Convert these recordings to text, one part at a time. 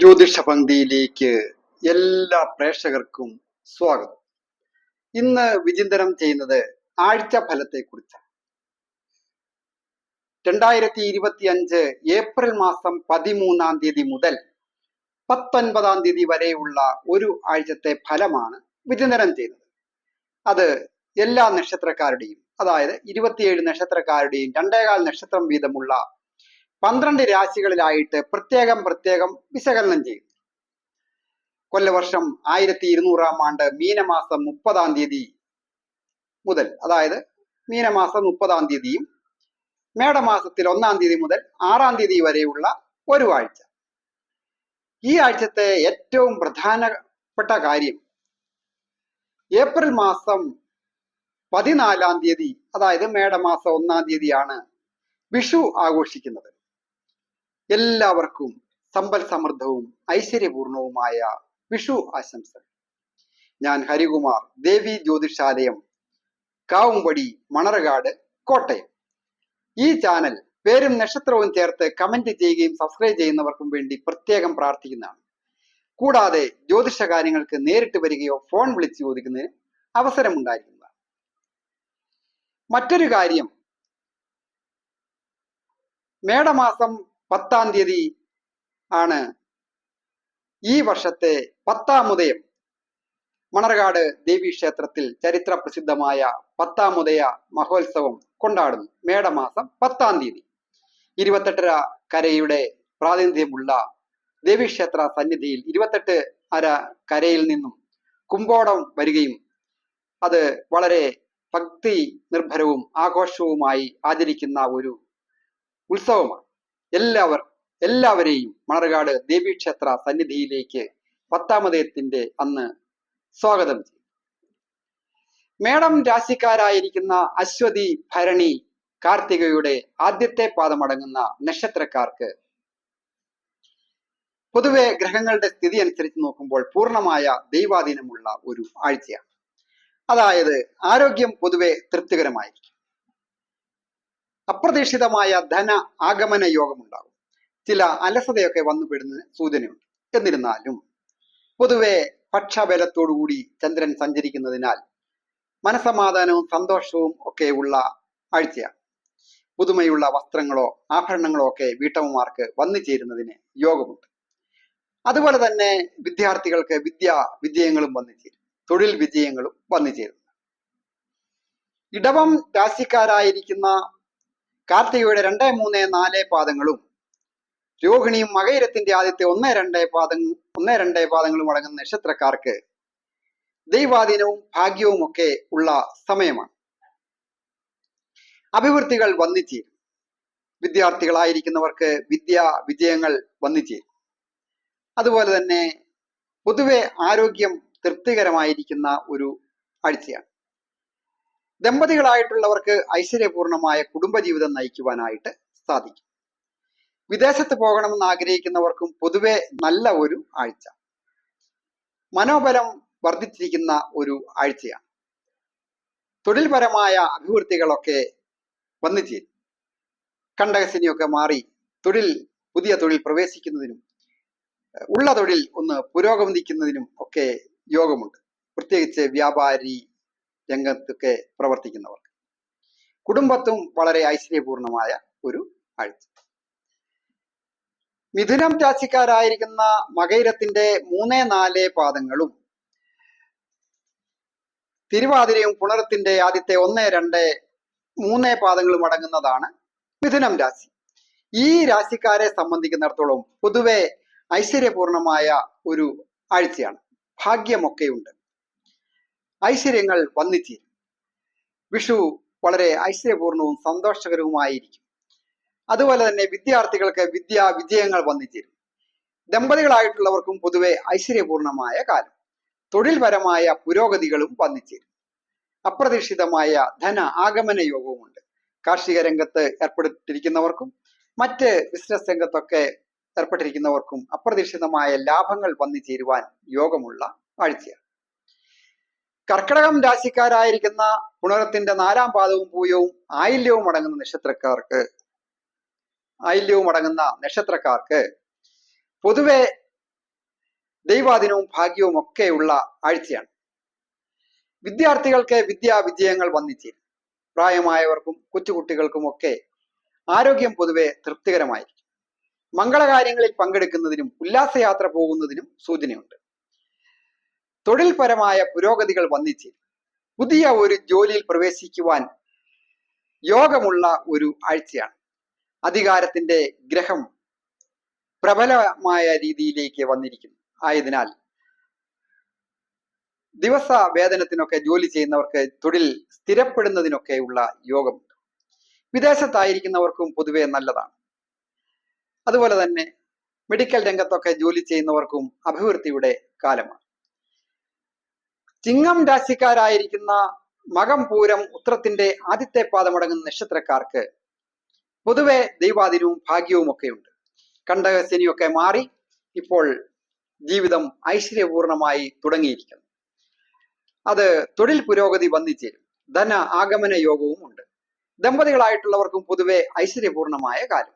ജ്യോതിഷ പങ്ക്തിയിലേക്ക് എല്ലാ പ്രേക്ഷകർക്കും സ്വാഗതം. ഇന്ന് വിചിന്തനം ചെയ്യുന്നത് ആഴ്ച ഫലത്തെ കുറിച്ചാണ് രണ്ടായിരത്തി ഇരുപത്തി അഞ്ച് ഏപ്രിൽ മാസം പതിമൂന്നാം തീയതി മുതൽ പത്തൊൻപതാം തീയതി വരെയുള്ള ഒരു ആഴ്ചത്തെ ഫലമാണ് വിചിന്തനം ചെയ്യുന്നത്. അത് എല്ലാ നക്ഷത്രക്കാരുടെയും അതായത് ഇരുപത്തിയേഴ് നക്ഷത്രക്കാരുടെയും രണ്ടേകാൽ നക്ഷത്രം വീതമുള്ള പന്ത്രണ്ട് രാശികളിലായിട്ട് പ്രത്യേകം പ്രത്യേകം വിശകലനം ചെയ്യും. കൊല്ലവർഷം ആയിരത്തി ഇരുന്നൂറാം ആണ്ട് മീനമാസം മുപ്പതാം തീയതി മുതൽ അതായത് മീനമാസം മുപ്പതാം തീയതിയും മേടമാസത്തിൽ ഒന്നാം തീയതി മുതൽ ആറാം തീയതി വരെയുള്ള ഒരു ആഴ്ച. ഈ ആഴ്ചത്തെ ഏറ്റവും പ്രധാനപ്പെട്ട കാര്യം ഏപ്രിൽ മാസം പതിനാലാം തീയതി അതായത് മേടമാസം ഒന്നാം തീയതിയാണ് വിഷു ആഘോഷിക്കുന്നത്. എല്ലാവർക്കും സമ്പൽ സമൃദ്ധവും ഐശ്വര്യപൂർണവുമായ വിഷു ആശംസകൾ. ഞാൻ ഹരികുമാർ ദേവി ജ്യോതിഷാലയം കാവുംപടി മണർകാട് കോട്ടയം. ഈ ചാനൽ പേരും നക്ഷത്രവും ചേർത്ത് കമന്റ് ചെയ്യുകയും സബ്സ്ക്രൈബ് ചെയ്യുന്നവർക്കും വേണ്ടി പ്രത്യേകം പ്രാർത്ഥിക്കുന്നതാണ്. കൂടാതെ ജ്യോതിഷ കാര്യങ്ങൾക്ക് നേരിട്ട് വരികയോ ഫോൺ വിളിച്ച് ചോദിക്കുന്നതിന് അവസരമുണ്ടായിരിക്കുന്നതാണ്. മറ്റൊരു കാര്യം മേടമാസം പത്താം തീയതി ആണ് ഈ വർഷത്തെ പത്താം പത്താമുദയം മണർകാട് ദേവീ ക്ഷേത്രത്തിൽ ചരിത്ര പ്രസിദ്ധമായ പത്താമുദയ മഹോത്സവം കൊണ്ടാടുന്നു. മേടമാസം പത്താം തീയതി. ഇരുപത്തെട്ടര കരയുടെ പ്രാതിനിധ്യമുള്ള ദേവീക്ഷേത്ര സന്നിധിയിൽ ഇരുപത്തെട്ട് അര കരയിൽ നിന്നും കുമ്പോടം വരികയും അത് വളരെ ഭക്തി നിർഭരവും ആഘോഷവുമായി ആചരിക്കുന്ന ഒരു ഉത്സവമാണ്. എല്ലാവർ എല്ലാവരെയും മണർകാട് ദേവീക്ഷേത്ര സന്നിധിയിലേക്ക് പത്താമതയത്തിന്റെ അന്ന് സ്വാഗതം ചെയ്തു. മേടം രാശിക്കാരായിരിക്കുന്ന അശ്വതി ഭരണി കാർത്തികയുടെ ആദ്യത്തെ പാദമടങ്ങുന്ന നക്ഷത്രക്കാർക്ക് പൊതുവെ ഗ്രഹങ്ങളുടെ സ്ഥിതി അനുസരിച്ച് നോക്കുമ്പോൾ പൂർണമായ ദൈവാധീനമുള്ള ഒരു ആഴ്ചയാണ്. അതായത് ആരോഗ്യം പൊതുവെ തൃപ്തികരമായിരിക്കും. അപ്രതീക്ഷിതമായ ധന ആഗമന യോഗമുണ്ടാകും. ചില അലസതയൊക്കെ വന്നുപെടുന്ന സൂചനയുണ്ട്. എന്നിരുന്നാലും പൊതുവെ പക്ഷബലത്തോടുകൂടി ചന്ദ്രൻ സഞ്ചരിക്കുന്നതിനാൽ മനസമാധാനവും സന്തോഷവും ഒക്കെ ഉള്ള ആഴ്ചയാണ്. പുതുമയുള്ള വസ്ത്രങ്ങളോ ആഭരണങ്ങളോ ഒക്കെ വീട്ടമ്മമാർക്ക് വന്നു ചേരുന്നതിന് യോഗമുണ്ട്. അതുപോലെ തന്നെ വിദ്യാർത്ഥികൾക്ക് വിദ്യ വിജയങ്ങളും വന്നു ചേരും. തൊഴിൽ വിജയങ്ങളും വന്നു ചേരുന്നു ഇടവം രാശിക്കാരായിരിക്കുന്ന കാർത്തികയുടെ രണ്ട് മൂന്ന് നാല് പാദങ്ങളും രോഹിണിയും മകയിരത്തിന്റെ ആദ്യത്തെ ഒന്ന് രണ്ട് പാദം ഒന്ന് രണ്ട് പാദങ്ങളും അടങ്ങുന്ന നക്ഷത്രക്കാർക്ക് ദൈവാധീനവും ഭാഗ്യവും ഒക്കെ ഉള്ള സമയമാണ്. അഭിവൃദ്ധികൾ വന്നിച്ചേരും വിദ്യാർത്ഥികളായിരിക്കുന്നവർക്ക് വിദ്യാ വിജയങ്ങൾ വന്നിച്ചേരും അതുപോലെ തന്നെ പൊതുവെ ആരോഗ്യം തൃപ്തികരമായിരിക്കുന്ന ഒരു ആഴ്ചയാണ്. ദമ്പതികളായിട്ടുള്ളവർക്ക് ഐശ്വര്യപൂർണമായ കുടുംബജീവിതം നയിക്കുവാനായിട്ട് സാധിക്കും. വിദേശത്ത് പോകണമെന്ന് ആഗ്രഹിക്കുന്നവർക്കും പൊതുവെ നല്ല ഒരു ആഴ്ച. മനോബലം വർദ്ധിച്ചിരിക്കുന്ന ഒരു ആഴ്ചയാണ്. തൊഴിൽപരമായ അഭിവൃദ്ധികളൊക്കെ വന്നു ചേരും കണ്ടകസിനിയൊക്കെ മാറി തൊഴിൽ പുതിയ തൊഴിൽ പ്രവേശിക്കുന്നതിനും ഉള്ള തൊഴിൽ ഒന്ന് പുരോഗമിക്കുന്നതിനും ഒക്കെ യോഗമുണ്ട്. പ്രത്യേകിച്ച് വ്യാപാരി രംഗത്തൊക്കെ പ്രവർത്തിക്കുന്നവർക്ക്. കുടുംബത്തും വളരെ ഐശ്വര്യപൂർണമായ ഒരു ആഴ്ച. മിഥുനം രാശിക്കാരായിരിക്കുന്ന മകൈരത്തിന്റെ മൂന്ന് നാല് പാദങ്ങളും തിരുവാതിരയും പുണരത്തിന്റെ ആദ്യത്തെ ഒന്ന് രണ്ട് മൂന്ന് പാദങ്ങളും അടങ്ങുന്നതാണ് മിഥുനം രാശി. ഈ രാശിക്കാരെ സംബന്ധിക്കുന്നിടത്തോളം പൊതുവെ ഐശ്വര്യപൂർണമായ ഒരു ആഴ്ചയാണ്. ഭാഗ്യമൊക്കെയുണ്ട്. ഐശ്വര്യങ്ങൾ വന്നിത്തീരും. വിഷു വളരെ ഐശ്വര്യപൂർണവും സന്തോഷകരവുമായിരിക്കും. അതുപോലെ തന്നെ വിദ്യാർത്ഥികൾക്ക് വിദ്യാ വിജയങ്ങൾ വന്നിത്തീരും. ദമ്പതികളായിട്ടുള്ളവർക്കും പൊതുവെ ഐശ്വര്യപൂർണമായ കാലം. തൊഴിൽപരമായ പുരോഗതികളും വന്നിച്ചേരും അപ്രതീക്ഷിതമായ ധന ആഗമന യോഗവുമുണ്ട്. കാർഷിക രംഗത്ത് ഏർപ്പെട്ടിരിക്കുന്നവർക്കും മറ്റ് ബിസിനസ് രംഗത്തൊക്കെ ഏർപ്പെട്ടിരിക്കുന്നവർക്കും അപ്രതീക്ഷിതമായ ലാഭങ്ങൾ വന്നു ചേരുവാൻ യോഗമുള്ള ആഴ്ചയാണ്. കർക്കിടകം രാശിക്കാരായിരിക്കുന്ന പുണരത്തിന്റെ നാലാം പാദവും പൂയവും ആയില്യവും അടങ്ങുന്ന നക്ഷത്രക്കാർക്ക് ആയില്യവും അടങ്ങുന്ന നക്ഷത്രക്കാർക്ക് പൊതുവെ ദൈവാധീനവും ഭാഗ്യവും ഒക്കെയുള്ള ആഴ്ചയാണ്. വിദ്യാർത്ഥികൾക്ക് വിദ്യാ വിജയങ്ങൾ വന്നിച്ചേരും പ്രായമായവർക്കും കൊച്ചുകുട്ടികൾക്കും ഒക്കെ ആരോഗ്യം പൊതുവെ തൃപ്തികരമായിരിക്കും. മംഗളകാര്യങ്ങളിൽ പങ്കെടുക്കുന്നതിനും ഉല്ലാസയാത്ര പോകുന്നതിനും സൂചനയുണ്ട്. തൊഴിൽപരമായ പുരോഗതികൾ വന്നിച്ചേരും. പുതിയ ഒരു ജോലിയിൽ പ്രവേശിക്കുവാൻ യോഗമുള്ള ഒരു ആഴ്ചയാണ്. അധികാരത്തിന്റെ ഗ്രഹം പ്രബലമായ രീതിയിലേക്ക് വന്നിരിക്കുന്നു. ആയതിനാൽ ദിവസ വേതനത്തിനൊക്കെ ജോലി ചെയ്യുന്നവർക്ക് തൊഴിൽ സ്ഥിരപ്പെടുന്നതിനൊക്കെയുള്ള യോഗമുണ്ട്. വിദേശത്തായിരിക്കുന്നവർക്കും പൊതുവെ നല്ലതാണ്. അതുപോലെ തന്നെ മെഡിക്കൽ രംഗത്തൊക്കെ ജോലി ചെയ്യുന്നവർക്കും അഭിവൃദ്ധിയുടെ കാലമാണ്. ചിങ്ങം രാശിക്കാരായിരിക്കുന്ന മകം പൂരം ഉത്രത്തിന്റെ ആദ്യത്തെ പാദമടങ്ങുന്ന നക്ഷത്രക്കാർക്ക് പൊതുവെ ദൈവാധീനവും ഭാഗ്യവും ഒക്കെയുണ്ട്. കണ്ടകസിനിയൊക്കെ മാറി ഇപ്പോൾ ജീവിതം ഐശ്വര്യപൂർണമായി തുടങ്ങിയിരിക്കുന്നു. അത് തൊഴിൽ പുരോഗതി വന്നിച്ചേരും. ധന ആഗമന യോഗവും ഉണ്ട്. ദമ്പതികളായിട്ടുള്ളവർക്കും പൊതുവെ ഐശ്വര്യപൂർണമായ കാലം.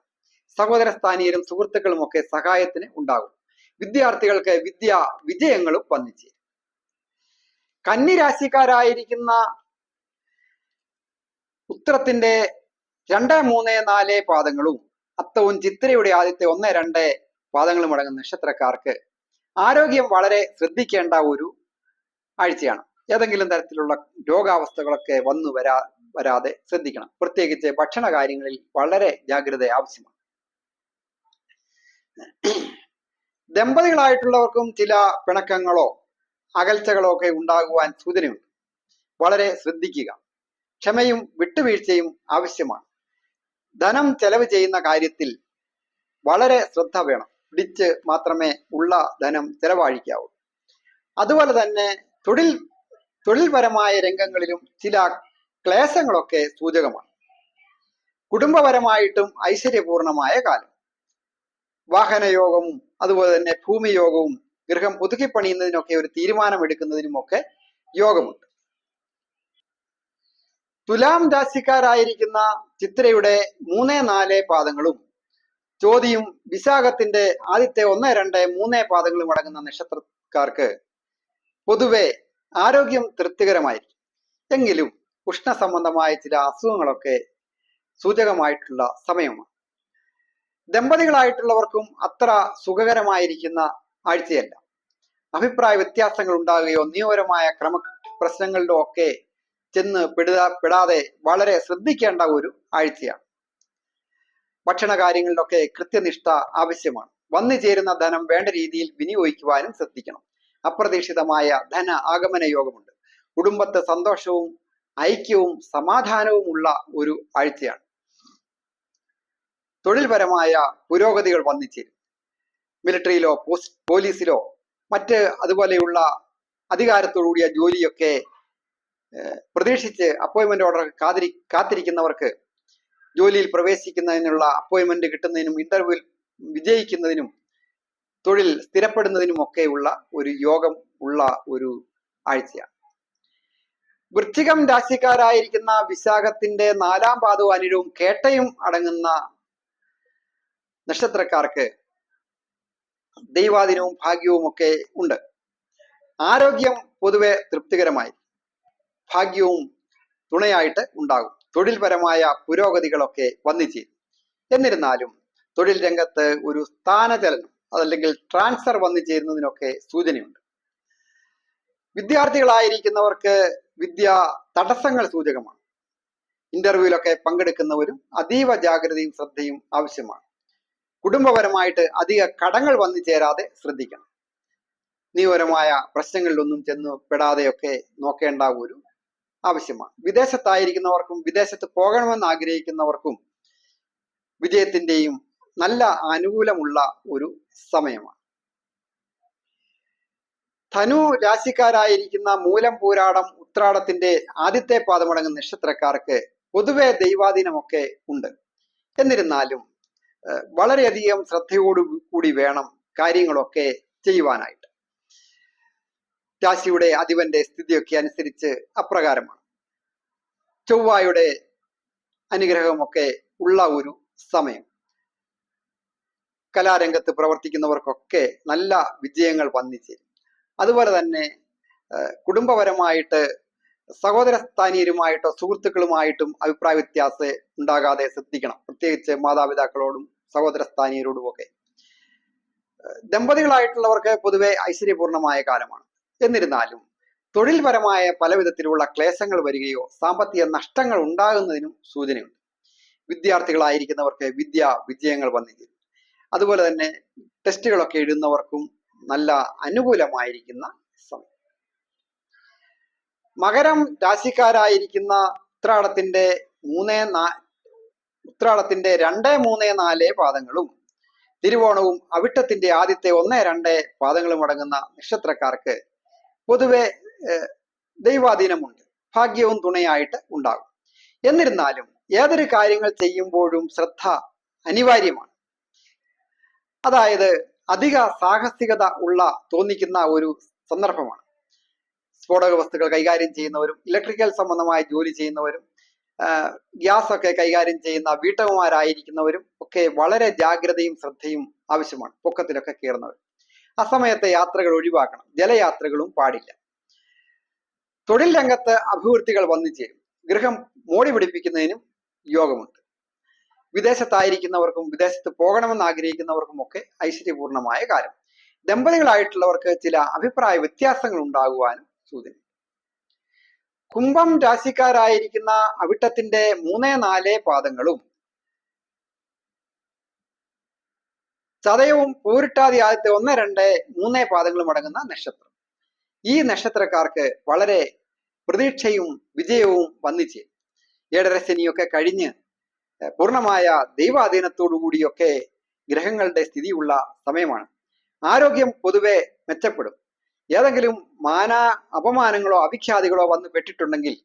സഹോദര സ്ഥാനീയരും സുഹൃത്തുക്കളും ഒക്കെ സഹായത്തിന് ഉണ്ടാകും. വിദ്യാർത്ഥികൾക്ക് വിദ്യ വിജയങ്ങളും വന്നിച്ചേരും. കന്നിരാശിക്കാരായിരിക്കുന്ന ഉത്തരത്തിന്റെ രണ്ട് മൂന്ന് നാല് പാദങ്ങളും അത്തവും ചിത്രയുടെ ആദ്യത്തെ ഒന്ന് രണ്ട് പാദങ്ങളും അടങ്ങുന്ന നക്ഷത്രക്കാർക്ക് ആരോഗ്യം വളരെ ശ്രദ്ധിക്കേണ്ട ഒരു ആഴ്ചയാണ്. ഏതെങ്കിലും തരത്തിലുള്ള രോഗാവസ്ഥകളൊക്കെ വന്നു വരാ വരാതെ ശ്രദ്ധിക്കണം. പ്രത്യേകിച്ച് ഭക്ഷണ കാര്യങ്ങളിൽ വളരെ ജാഗ്രത ആവശ്യമാണ്. ദമ്പതികളായിട്ടുള്ളവർക്കും ചില പിണക്കങ്ങളോ അകൽച്ചകളോ ഒക്കെ ഉണ്ടാകുവാൻ സൂചനയുണ്ട് വളരെ ശ്രദ്ധിക്കുക. ക്ഷമയും വിട്ടുവീഴ്ചയും ആവശ്യമാണ്. ധനം ചെലവ് ചെയ്യുന്ന കാര്യത്തിൽ വളരെ ശ്രദ്ധ വേണം. പിടിച്ച് മാത്രമേ ഉള്ള ധനം ചെലവഴിക്കാവൂ. അതുപോലെ തന്നെ തൊഴിൽ തൊഴിൽപരമായ രംഗങ്ങളിലും ചില ക്ലേശങ്ങളൊക്കെ സൂചകമാണ്. കുടുംബപരമായിട്ടും ഐശ്വര്യപൂർണമായ കാലം. വാഹനയോഗവും അതുപോലെ തന്നെ ഭൂമിയോഗവും ഗൃഹം പുതുക്കി പണിയുന്നതിനൊക്കെ ഒരു തീരുമാനമെടുക്കുന്നതിനുമൊക്കെ യോഗമുണ്ട്. തുലാം രാശിക്കാരായിരിക്കുന്ന ചിത്രയുടെ മൂന്ന് നാല് പാദങ്ങളും ചോതിയും വിശാഖത്തിന്റെ ആദ്യത്തെ ഒന്ന് രണ്ട് മൂന്ന് പാദങ്ങളും അടങ്ങുന്ന നക്ഷത്രക്കാർക്ക് പൊതുവെ ആരോഗ്യം തൃപ്തികരമായിരിക്കും. എങ്കിലും ഉഷ്ണ സംബന്ധമായ ചില അസുഖങ്ങളൊക്കെ സൂചകമായിട്ടുള്ള സമയമാണ്. ദമ്പതികളായിട്ടുള്ളവർക്കും അത്ര സുഖകരമായിരിക്കുന്ന ആഴ്ചയല്ല. അഭിപ്രായ വ്യത്യാസങ്ങൾ ഉണ്ടാകുകയോ നിയമപരമായ ക്രമ പ്രശ്നങ്ങളിലോ ഒക്കെ ചെന്ന് പെടുതാ പെടാതെ വളരെ ശ്രദ്ധിക്കേണ്ട ഒരു ആഴ്ചയാണ്. ഭക്ഷണ കാര്യങ്ങളിലൊക്കെ കൃത്യനിഷ്ഠ ആവശ്യമാണ്. വന്നു ചേരുന്ന ധനം വേണ്ട രീതിയിൽ വിനിയോഗിക്കുവാനും ശ്രദ്ധിക്കണം. അപ്രതീക്ഷിതമായ ധന ആഗമന യോഗമുണ്ട്. കുടുംബത്തെ സന്തോഷവും ഐക്യവും സമാധാനവും ഉള്ള ഒരു ആഴ്ചയാണ്. തൊഴിൽപരമായ പുരോഗതികൾ വന്നിച്ചേരും മിലിറ്ററിയിലോ പോലീസിലോ മറ്റ് അതുപോലെയുള്ള അധികാരത്തോടുകൂടിയ ജോലിയൊക്കെ പ്രതീക്ഷിച്ച് അപ്പോയിൻമെന്റ് ഓർഡർ കാതിരി കാത്തിരിക്കുന്നവർക്ക് ജോലിയിൽ പ്രവേശിക്കുന്നതിനുള്ള അപ്പോയിൻമെന്റ് കിട്ടുന്നതിനും ഇന്റർവ്യൂവിൽ വിജയിക്കുന്നതിനും തൊഴിൽ സ്ഥിരപ്പെടുന്നതിനും ഒക്കെയുള്ള ഒരു യോഗം ഉള്ള ഒരു ആഴ്ചയാണ്. വൃശ്ചികം രാശിക്കാരായിരിക്കുന്ന വിശാഖത്തിന്റെ നാലാം പാദവും അനിരവും കേട്ടയും അടങ്ങുന്ന നക്ഷത്രക്കാർക്ക് ദൈവാധീനവും ഭാഗ്യവും ഒക്കെ ഉണ്ട്. ആരോഗ്യം പൊതുവെ തൃപ്തികരമായി ഭാഗ്യവും തുണയായിട്ട് ഉണ്ടാകും. തൊഴിൽപരമായ പുരോഗതികളൊക്കെ വന്നിച്ചേരും എന്നിരുന്നാലും തൊഴിൽ രംഗത്ത് ഒരു സ്ഥാനചലനം അതല്ലെങ്കിൽ ട്രാൻസ്ഫർ വന്നു ചേരുന്നതിനൊക്കെ സൂചനയുണ്ട്. വിദ്യാർത്ഥികളായിരിക്കുന്നവർക്ക് വിദ്യ തടസ്സങ്ങൾ സൂചകമാണ്. ഇന്റർവ്യൂവിലൊക്കെ പങ്കെടുക്കുന്നവരും അതീവ ജാഗ്രതയും ശ്രദ്ധയും ആവശ്യമാണ്. കുടുംബപരമായിട്ട് അധിക കടങ്ങൾ വന്നു ചേരാതെ ശ്രദ്ധിക്കണം. നിയമപരമായ പ്രശ്നങ്ങളിലൊന്നും ചെന്ന് പെടാതെയൊക്കെ നോക്കേണ്ട ഒരു ആവശ്യമാണ്. വിദേശത്തായിരിക്കുന്നവർക്കും വിദേശത്ത് പോകണമെന്ന് ആഗ്രഹിക്കുന്നവർക്കും വിജയത്തിന്റെയും നല്ല അനുകൂലമുള്ള ഒരു സമയമാണ്. ധനു രാശിക്കാരായിരിക്കുന്ന മൂലം പൂരാടം ഉത്രാടത്തിന്റെ ആദ്യത്തെ പാദമടങ്ങുന്ന നക്ഷത്രക്കാർക്ക് പൊതുവെ ദൈവാധീനമൊക്കെ ഉണ്ട്. എന്നിരുന്നാലും വളരെയധികം ശ്രദ്ധയോടു കൂടി വേണം കാര്യങ്ങളൊക്കെ ചെയ്യുവാനായിട്ട്. രാശിയുടെ അധിപന്റെ സ്ഥിതിയൊക്കെ അനുസരിച്ച് അപ്രകാരമാണ്. ചൊവ്വായുടെ അനുഗ്രഹമൊക്കെ ഉള്ള ഒരു സമയം. കലാരംഗത്ത് പ്രവർത്തിക്കുന്നവർക്കൊക്കെ നല്ല വിജയങ്ങൾ വന്നിച്ചേരും. അതുപോലെ തന്നെ കുടുംബപരമായിട്ട് സഹോദര സ്ഥാനീയരുമായിട്ടോ സുഹൃത്തുക്കളുമായിട്ടും അഭിപ്രായ വ്യത്യാസം ഉണ്ടാകാതെ ശ്രദ്ധിക്കണം. പ്രത്യേകിച്ച് മാതാപിതാക്കളോടും സഹോദര സ്ഥാനീയരോടും ഒക്കെ ദമ്പതികളായിട്ടുള്ളവർക്ക് പൊതുവെ ഐശ്വര്യപൂർണമായ കാലമാണ്. എന്നിരുന്നാലും തൊഴിൽപരമായ പല വിധത്തിലുള്ള ക്ലേശങ്ങൾ വരികയോ സാമ്പത്തിക നഷ്ടങ്ങൾ ഉണ്ടാകുന്നതിനും സൂചനയുണ്ട്. വിദ്യാർത്ഥികളായിരിക്കുന്നവർക്ക് വിദ്യ വിജയങ്ങൾ വന്നിരിക്കും അതുപോലെ തന്നെ ടെസ്റ്റുകളൊക്കെ എഴുതുന്നവർക്കും നല്ല അനുകൂലമായിരിക്കുന്ന സമയം. മകരം രാശിക്കാരായിരിക്കുന്ന ഉത്രാടത്തിന്റെ മൂന്ന് നാ ഉത്രാടത്തിന്റെ രണ്ട് മൂന്ന് നാല് പാദങ്ങളും തിരുവോണവും അവിട്ടത്തിന്റെ ആദ്യത്തെ ഒന്ന് രണ്ട് പാദങ്ങളും അടങ്ങുന്ന നക്ഷത്രക്കാർക്ക് പൊതുവെ ദൈവാധീനമുണ്ട്. ഭാഗ്യവും തുണയായിട്ട് ഉണ്ടാകും. എന്നിരുന്നാലും ഏതൊരു കാര്യങ്ങൾ ചെയ്യുമ്പോഴും ശ്രദ്ധ അനിവാര്യമാണ്. അതായത് അധിക സാഹസികത ഉള്ള തോന്നിക്കുന്ന ഒരു സന്ദർഭമാണ്. സ്ഫോടക വസ്തുക്കൾ കൈകാര്യം ചെയ്യുന്നവരും ഇലക്ട്രിക്കൽ സംബന്ധമായ ജോലി ചെയ്യുന്നവരും ഗ്യാസ് ഒക്കെ കൈകാര്യം ചെയ്യുന്ന വീട്ടമ്മമാരായിരിക്കുന്നവരും ഒക്കെ വളരെ ജാഗ്രതയും ശ്രദ്ധയും ആവശ്യമാണ് പൊക്കത്തിലൊക്കെ കയറുന്നവർ. ആ സമയത്തെ യാത്രകൾ ഒഴിവാക്കണം. ജലയാത്രകളും പാടില്ല. തൊഴിൽ രംഗത്ത് അഭിവൃദ്ധികൾ വന്നു ചേരും. ഗൃഹം മോടി പിടിപ്പിക്കുന്നതിനും യോഗമുണ്ട്. വിദേശത്തായിരിക്കുന്നവർക്കും വിദേശത്ത് പോകണമെന്ന് ആഗ്രഹിക്കുന്നവർക്കും ഒക്കെ ഐശ്വര്യപൂർണമായ കാര്യം ദമ്പതികളായിട്ടുള്ളവർക്ക് ചില അഭിപ്രായ വ്യത്യാസങ്ങൾ ഉണ്ടാകുവാനും സൂചന. കുംഭം രാശിക്കാരായിരിക്കുന്ന അവിട്ടത്തിന്റെ മൂന്ന് നാല് പാദങ്ങളും ചതയവും പൂരിട്ടാതി ആദ്യത്തെ ഒന്ന് രണ്ട് മൂന്ന് പാദങ്ങളും അടങ്ങുന്ന നക്ഷത്രം. ഈ നക്ഷത്രക്കാർക്ക് വളരെ പ്രതീക്ഷയും വിജയവും വന്നിച്ച് ഏഴരശനിയൊക്കെ കഴിഞ്ഞ് പൂർണമായ ദൈവാധീനത്തോടു കൂടിയൊക്കെ ഗ്രഹങ്ങളുടെ സ്ഥിതിയുള്ള സമയമാണ്. ആരോഗ്യം പൊതുവെ മെച്ചപ്പെടും. ഏതെങ്കിലും മാന അപമാനങ്ങളോ അവിഖ്യാതികളോ വന്ന് പെട്ടിട്ടുണ്ടെങ്കിൽ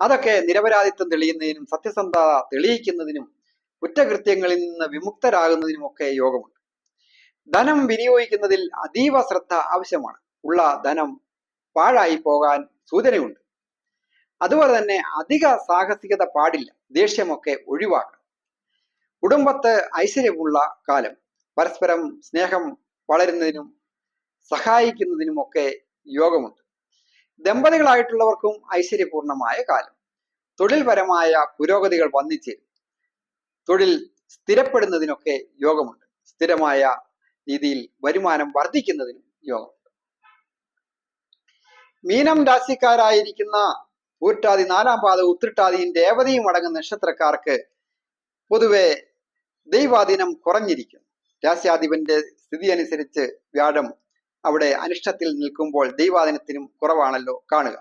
അതൊക്കെ നിരപരാധിത്വം തെളിയുന്നതിനും സത്യസന്ധത തെളിയിക്കുന്നതിനും കുറ്റകൃത്യങ്ങളിൽ നിന്ന് വിമുക്തരാകുന്നതിനും ഒക്കെ യോഗമുണ്ട്. ധനം വിനിയോഗിക്കുന്നതിൽ അതീവ ശ്രദ്ധ ആവശ്യമാണ്. ഉള്ള ധനം പാഴായി പോകാൻ സൂചനയുണ്ട്. അതുപോലെ തന്നെ അധിക സാഹസികത പാടില്ല. ദേഷ്യമൊക്കെ ഒഴിവാക്കണം. കുടുംബത്ത് ഐശ്വര്യമുള്ള കാലം. പരസ്പരം സ്നേഹം വളരുന്നതിനും സഹായിക്കുന്നതിനുമൊക്കെ യോഗമുണ്ട്. ദമ്പതികളായിട്ടുള്ളവർക്കും ഐശ്വര്യപൂർണമായ കാലം. തൊഴിൽപരമായ പുരോഗതികൾ വന്നിച്ചേരും. തൊഴിൽ സ്ഥിരപ്പെടുന്നതിനൊക്കെ യോഗമുണ്ട്. സ്ഥിരമായ രീതിയിൽ വരുമാനം വർദ്ധിക്കുന്നതിനും യോഗമുണ്ട്. മീനം രാശിക്കാരായിരിക്കുന്ന ഊറ്റാതി നാലാം പാത ഉത്രട്ടാതിയും രേവതിയും അടങ്ങുന്ന നക്ഷത്രക്കാർക്ക് പൊതുവെ ദൈവാധീനം കുറഞ്ഞിരിക്കുന്നു. രാശ്യാധിപന്റെ സ്ഥിതി അനുസരിച്ച് വ്യാഴം അവിടെ അനിഷ്ടത്തിൽ നിൽക്കുമ്പോൾ ദൈവാധീനത്തിനും കുറവാണല്ലോ കാണുക.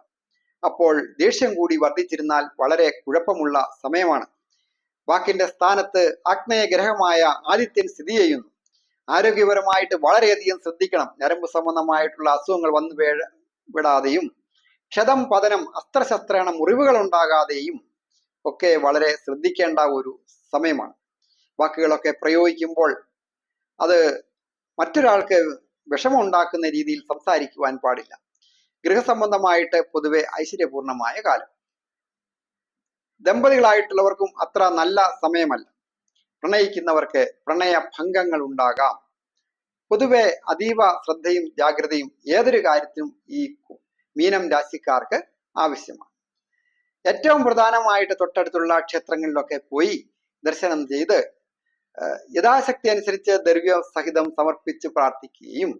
അപ്പോൾ ദേഷ്യം കൂടി വർദ്ധിച്ചിരുന്നാൽ വളരെ കുഴപ്പമുള്ള സമയമാണ്. വാക്കിന്റെ സ്ഥാനത്ത് ആഗ്നേയ ഗ്രഹമായ ആദിത്യൻ സ്ഥിതി ചെയ്യുന്നു. ആരോഗ്യപരമായിട്ട് വളരെയധികം ശ്രദ്ധിക്കണം. ഞരമ്പ് സംബന്ധമായിട്ടുള്ള അസുഖങ്ങൾ വന്നു വിടാതെയും ക്ഷതം പതനം അസ്ത്രശസ്ത്രണം മുറിവുകൾ ഉണ്ടാകാതെയും ഒക്കെ വളരെ ശ്രദ്ധിക്കേണ്ട ഒരു സമയമാണ്. വാക്കുകളൊക്കെ പ്രയോഗിക്കുമ്പോൾ അത് മറ്റൊരാൾക്ക് വിഷമമുണ്ടാക്കുന്ന രീതിയിൽ സംസാരിക്കുവാൻ പാടില്ല. ഗൃഹസംബന്ധമായിട്ട് പൊതുവെ ഐശ്വര്യപൂർണമായ കാലം. ദമ്പതികളായിട്ടുള്ളവർക്കും അത്ര നല്ല സമയമല്ല. പ്രണയിക്കുന്നവർക്ക് പ്രണയ ഭംഗങ്ങൾ ഉണ്ടാകാം. പൊതുവെ അതീവ ശ്രദ്ധയും ജാഗ്രതയും ഏതൊരു കാര്യത്തിനും ഈ മീനം രാശിക്കാർക്ക് ആവശ്യമാണ്. ഏറ്റവും പ്രധാനമായിട്ട് തൊട്ടടുത്തുള്ള ക്ഷേത്രങ്ങളിലൊക്കെ പോയി ദർശനം ചെയ്ത് യഥാശക്തി അനുസരിച്ച് ദ്രവ്യ സഹിതം സമർപ്പിച്ച് പ്രാർത്ഥിക്കുകയും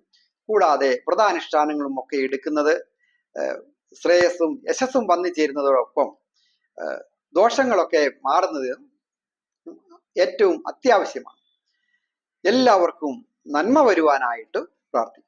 കൂടാതെ വ്രതാനുഷ്ഠാനങ്ങളും ഒക്കെ എടുക്കുന്നത് ശ്രേയസ്സും യശസ്സും വന്നു ചേരുന്നതോടൊപ്പം ദോഷങ്ങളൊക്കെ മാറുന്നത് ഏറ്റവും അത്യാവശ്യമാണ്. എല്ലാവർക്കും നന്മ വരുവാനായിട്ട് പ്രാർത്ഥിക്കും.